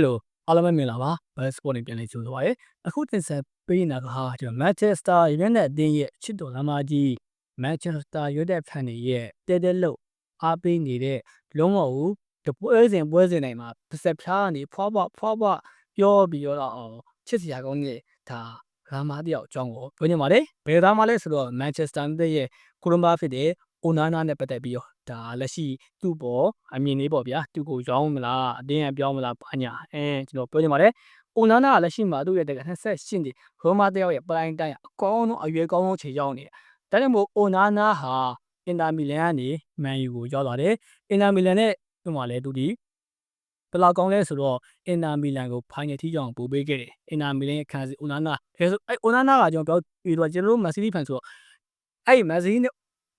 Hello အားလုံးပဲမင်္ဂလာပါ Best Sport နဲ့ပြန်လည်ကြိုဆိုပါရစေအခုတင်ဆက်ပေးနေတာကဟာကျွန်တော် Manchester United အသင်းရဲ့ချစ်တော်လမ်းမကြီး Manchester United fan တွေရဲ့တဲတဲလို့အားပေးနေတဲ့လုံးဝကိုတပွဲစဉ်ပွဲစဉ်တိုင်းမှာတစ်ဆက်ဖြားကနေဖွားဖွားဖွားဖွားပြောပြီးတော့အောင်ချစ်စရာကောင်းတဲ့ဒါဂါမာတယောက်အကြောင်းကိုပြောနေပါတယ်ဘယ်သားမှလဲဆိုတော့ Manchester United ရဲ့ကိုရမဖြစ်တဲ့ Onana နဲ့ပတ်သက်ပြီးတော့ဒါလက်ရှိသူ့ပေါ်အမြင်လေးပေါ့ဗျာသူ့ကိုရောင်းမလားအတင်းအပြောင်းမလားဘာညာအဲကျွန်တော်ပြောနေပါတယ် Onana ကလက်ရှိမှာသူ့ရဲ့တက်က28နှစ်ရိုမာတယောက်ရဲ့ပရိုင်တိုင်းအကောင်းဆုံးအရွယ်ကောင်းဆုံးချိန်ရောက်နေတယ်ဒါကြောင့်မို့ Onana ဟာအင်တာမီလန်ကနေမန်ယူကိုရောက်လာတယ်အင်တာမီလန်နဲ့ဒီမှာလဲသူဒီဘယ်လောက်ကောင်းလဲဆိုတော့အင်တာမီလန်ကိုဖိုင်နယ်ထိကြောင်ပို့ပေးခဲ့တယ်အင်တာမီလန်ရဲ့ခံစီ Onana အဲဆိုအဲ Onana ကကျွန်တော်ပြောပြီးတော့ကျွန်တော်တို့မန်စီးတီးဖန်ဆိုတော့အဲ့မန်စီးနဲ့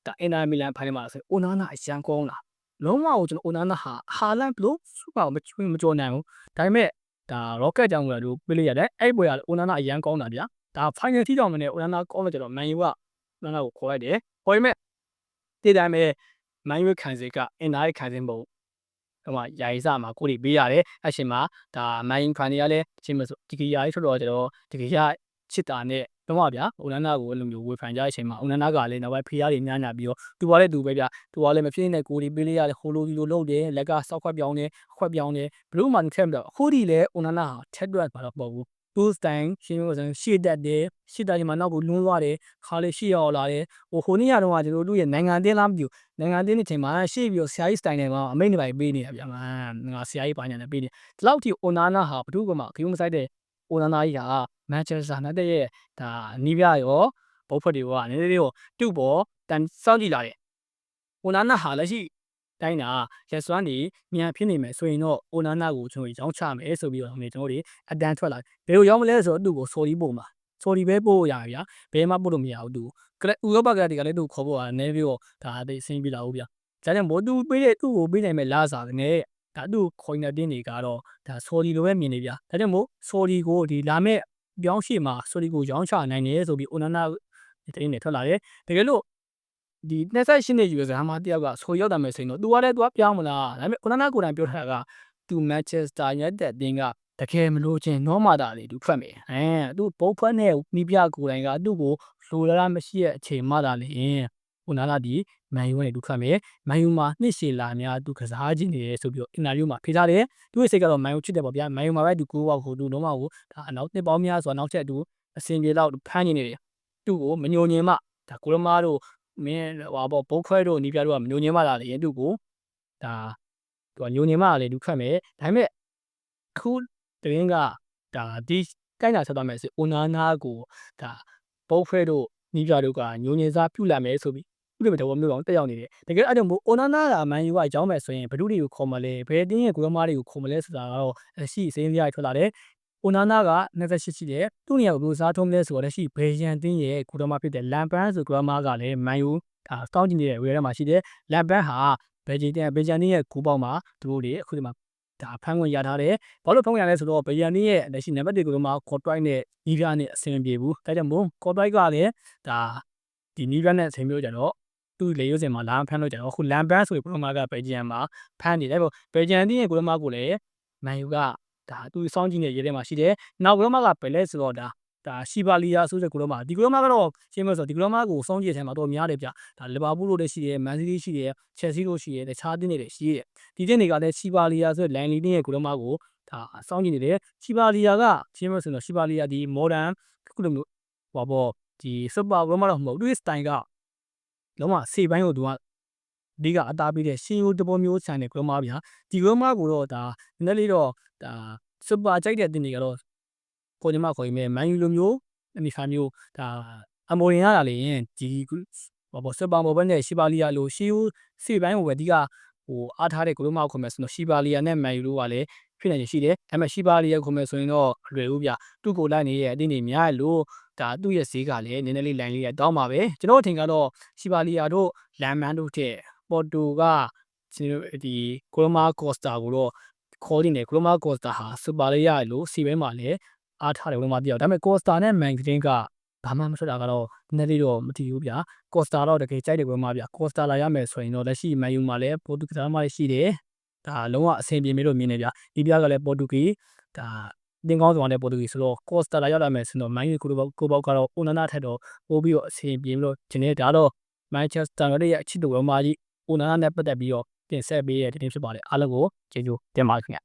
ဒါအင်တာမီလန်ဖိုင်နယ်မှာဆိုအိုနာနာအရန်ကောင်းလာလုံးဝကိုကျွန်တော်အိုနာနာဟာဟာလန်ဘလို့စူပါမချွေမကြော်နိုင်ဘူးဒါပေမဲ့ဒါ rocket ကြောင့်လည်းတို့ပြလို့ရတယ်အဲ့ပွဲကအိုနာနာအရန်ကောင်းတာဗျာဒါ final ထိတောင်မနေအိုနာနာကောင်းလို့ကျတော့မန်ယူကအိုနာနာကိုခေါ်လိုက်တယ်ခေါ်ရင်မဲ့တည်တိုင်းပဲမန်ယူခံစီကအင်နာရဲ့ခံစီပုံဟိုမှာယာယီစမှာကိုတွေပေးရတယ်အရှင်မှာဒါမန်ယူခံနေရလဲချင်းမဆိုဒီကီယာကြီးထွက်တော့ကျတော့ဒီကီယာ ချစ်တာနဲ့တော့ဗျာအိုနန္နာကိုအဲ့လိုမျိုးဝေဖန်ကြတဲ့အချိန်မှာအိုနန္နာကလည်းနောက်ပိုင်းဖေးရတွေညားညာပြီးတော့သူကလည်းသူပဲဗျာသူကလည်းမဖြစ်နေတဲ့ကိုဒီပေးလေးရတယ်ဟိုလိုဒီလိုလုပ်တယ်လက်ကစောက်ခွက်ပြောင်းတယ်အခွက်ပြောင်းတယ်ဘလို့မှမထက်တော့အခုဒီလေအိုနန္နာဟာထက်တွက်ပါတော့ပေါ့ဘူးသူစတိုင်ရှင်းလို့ဆိုရင်ရှေ့တက်တယ်ရှေ့တက်ဒီမှာနောက်ကိုလွန်းသွားတယ်ခါလေးရှေ့ရောက်လာတယ်ဟိုဟိုနေ့ကတော့ကျွန်တော်တို့ရဲ့နိုင်ငံတင်းလားမသိဘူးနိုင်ငံတင်းတဲ့ချိန်မှာရှေ့ပြီးတော့ဆရာကြီးစတိုင်တွေမှာအမိတ်နေပါပေးနေတာဗျာငါဆရာကြီးပါညာနဲ့ပေးနေဒီလောက်ထိအိုနာနာဟာဘသူကမှခရုမဆိုင်တဲ့ အိုနာနာကြီးဟာမန်ချက်စတာနဲ့တဲ့ရဲ့ဒါနီးပြရောဘုတ်ဖက်တွေကနည်းနည်းလေးတော့တူ့ပေါ်တန်စောင့်ကြည့်လာတယ်။အိုနာနာဟာလက်ရှိတိုင်းတာရက်စွမ်းနေမြန်ဖြစ်နေမယ်ဆိုရင်တော့အိုနာနာကိုကျွန်တော်ရောင်းချမယ်ဆိုပြီးတော့ကျွန်တော်တို့အတန်းထွက်လာတယ်။ဘယ်လိုရောင်းမလဲဆိုတော့သူ့ကိုဆော်ဒီပို့မှာဆော်ဒီပဲပို့ရဗျာ။ဘယ်မှပို့လို့မရဘူးသူ။ကလဥရောပကတည်းကလည်းသူ့ခေါ်ဖို့ကနည်းပြီးတော့ဒါအသိအစင်းပြလာဘူးဗျာ။ဒါကြောင့်မို့သူပေးတဲ့သူ့ကိုပေးနိုင်မဲ့လာစားနဲ့ ဒါသူ့ခေါင်းနဲ့တင်းတွေကတော့ဒါဆော်ဒီလိုပဲမြင်နေဗျာ။ဒါကြောင့်မို့ဆော်ဒီကိုဒီလာမဲ့ပြောင်းရှေ့မှာဆိုဒီကိုရောင်းချနိုင်တယ်ဆိုပြီးအိုနာနာတင်းနေထွက်လာတယ်တကယ်လို့ဒီ28နှစ်ယူရစမ်းမတယောက်ကဆိုရောက်တာမယ်ဆိုရင်တော့ तू ကလည်း तू ကပြောင်းမလားဒါပေမဲ့အိုနာနာကိုတိုင်ပြောထားတာက तू Manchester United အတင်းကတကယ်မလို့ချင်းနောမာတာလေ तू ထွက်မယ်အဲ तू ဘုတ်ဖက်နဲ့နီးပြကိုတိုင်ကသူ့ကိုလိုလာမရှိရဲ့အချိန်မှသာလေ အိုနာနာဒီမန်ယူကနေသူထွက်မယ်မန်ယူမှာနှစ်ရှည်လာများသူကစားခြင်းနေတယ်ဆိုပြီးတော့အင်တာဗျူးမှာဖေးထားတယ်သူ့ရဲ့စိတ်ကတော့မန်ယူချစ်တယ်ပေါ့ဗျာမန်ယူမှာပဲသူကိုးပေါက်ကိုသူလုံးဝကိုဒါအနောက်နှစ်ပေါင်းများဆိုတော့နောက်ချက်သူအစင်ပြေတော့ဖမ်းနေနေတယ်သူ့ကိုမညိုညင်မှဒါကိုရမားတို့မင်းဟောပေါ့ဘုတ်ခွဲတို့နီးပြတို့ကမညိုညင်မှလာလေသူ့ကိုဒါသူကညိုညင်မှလေသူထွက်မယ်ဒါပေမဲ့အခုတရင်ကဒါဒီကိုင်းတာဆက်သွားမယ်ဆိုအိုနာနာကိုဒါဘုတ်ခွဲတို့နီးပြတို့ကညိုညင်စားပြုတ်လာမယ်ဆိုပြီး ဥပဒေတော်မျိုးကောင်တက်ရောက်နေတယ်တကယ်အဲ့တော့မို့အိုနာနာကမန်ယူကကြောင်းမယ်ဆိုရင်ဘဒုတွေကိုခေါ်မလဲဘယ်တင်းရဲ့ကိုရမားတွေကိုခေါ်မလဲဆိုတာကတော့ရှိစင်းစရာထွက်လာတယ်အိုနာနာက28ရှိတယ်သူ့နေရာကိုဘယ်လိုစားထုံးလဲဆိုတော့ရှိဘေယန်တင်းရဲ့ကိုရမားဖြစ်တဲ့လမ်ပန်းဆိုကိုရမားကလည်းမန်ယူဒါစောင့်ကြည့်နေတဲ့ဝေထဲမှာရှိတယ်လမ်ပန်းဟာဘယ်ဂျီတန်ဘေဂျန်တင်းရဲ့ကိုပေါက်မှာသူတို့တွေအခုဒီမှာဒါဖမ်းခွင့်ရထားတယ်။ဘာလို့ဖမ်းခွင့်ရလဲဆိုတော့ဘေယန်နီရဲ့လက်ရှိနံပါတ်1ကိုမှကော်တွိုက်နဲ့နီးပြနဲ့အဆင်ပြေဘူး။ဒါကြောင့်မို့ကော်တွိုက်ကလည်းဒါဒီနီးပြနဲ့အဆင်ပြေကြတော့ သူ့လေရုပ်စင်မှာလာဖမ်းလို့ကြတော့အခုလမ်ပန်းဆိုပြီးပရိုမာကဘယ်ဂျီယန်မှာဖမ်းနေတယ်ပေါ့ဘယ်ဂျီယန်တင်းရဲ့ကိုရမားကိုလည်းမန်ယူကဒါသူစောင်းကြည့်နေရေးထဲမှာရှိတယ်နောက်ကိုရမားကဘယ်လဲဆိုတော့ဒါဒါရှီဘာလီယာဆိုတဲ့ကိုရမားဒီကိုရမားကတော့ရှင်းမဆိုဒီကိုရမားကိုစောင်းကြည့်တဲ့ထဲမှာတော့များတယ်ဗျဒါလီဗာပူးလို့လည်းရှိတယ်မန်စီးတီးရှိတယ်ချက်စီးလို့ရှိတယ်တခြားတင်းတွေလည်းရှိတယ်ဒီတင်းတွေကလည်းရှီဘာလီယာဆိုတဲ့လန်လီတင်းရဲ့ကိုရမားကိုဒါစောင်းကြည့်နေတယ်ရှီဘာလီယာကရှင်းမဆိုတော့ရှီဘာလီယာဒီမော်ဒန်ခုလိုမျိုးဟောပေါ့ဒီစပါကိုရမားတော့မဟုတ်သူ့စတိုင်က လုံးဝစေပိုင်းကိုသူကအဓိကအသားပေးတဲ့ရှင်ယိုတပေါ်မျိုးဆန်တဲ့ဂရမားဗျာဒီဂရမားကိုတော့ဒါနည်းနည်းလေးတော့ဒါစပါကြိုက်တဲ့တင်တွေကတော့ကိုညီမခေါ်ရင်မန်ယူလိုမျိုးအနေစာမျိုးဒါအမိုရင်ရတာလေရင်ဒီဟောပေါ့စပါမော်ဘက်နဲ့ရှီပါလီယာလိုရှီယိုစေပိုင်းကိုပဲအဓိကဟိုအားထားတဲ့ဂရမားကိုခေါ်မယ်ဆိုတော့ရှီပါလီယာနဲ့မန်ယူတို့ကလည်း ဖြစ်နေရှိတယ်ဒါပေမဲ့ရှီပါလီယာခေါ်မယ်ဆိုရင်တော့လွယ်ဘူးဗျသူ့ကိုလိုက်နေရဲ့အတင်းတွေများလို့ဒါသူ့ရဲ့ဈေးကလည်းနည်းနည်းလေးလိုင်းလေးရတောင်းပါပဲကျွန်တော်အထင်ကတော့ရှီပါလီယာတို့လမ်မန်တို့တဲ့ပေါ်တိုကကျွန်တော်ဒီကိုလိုမာကော့စတာကိုတော့ခေါ်နေတယ်ကိုလိုမာကော့စတာဟာစူပါလေးရလို့စီဘဲမှာလည်းအားထားတယ်ကိုလိုမာတယောက်ဒါပေမဲ့ကော့စတာနဲ့မန်ကတင်းကဘာမှမထွက်တာကတော့နည်းနည်းလေးတော့မထီဘူးဗျာကော့စတာတော့တကယ်ကြိုက်တယ်ကွယ်မဗျာကော့စတာလာရမယ်ဆိုရင်တော့လက်ရှိမန်ယူမှာလည်းပိုတူကစားမှရှိတယ် ဒါလုံးဝအဆင်ပြေမယ်လို့မြင်နေဗျဒီပြားကလည်းပေါ်တူဂီဒါတင်ကောင်းဆောင်တဲ့ပေါ်တူဂီဆိုတော့ Costa လာရောက်လာမယ်ဆိုတော့ Man U ကိုဘောက်ကိုဘောက်ကတော့ Onana ထက်တော့ပို့ပြီးတော့အဆင်ပြေလို့ဒီနေ့ဒါတော့ Manchester United ရဲ့အချစ်တော်ဝမာကြီး Onana နဲ့ပတ်သက်ပြီးတော့တင်ဆက်ပေးတဲ့တင်ဖြစ်ပါတယ်အားလုံးကိုကျေးဇူးတင်ပါတယ်ခင်ဗျ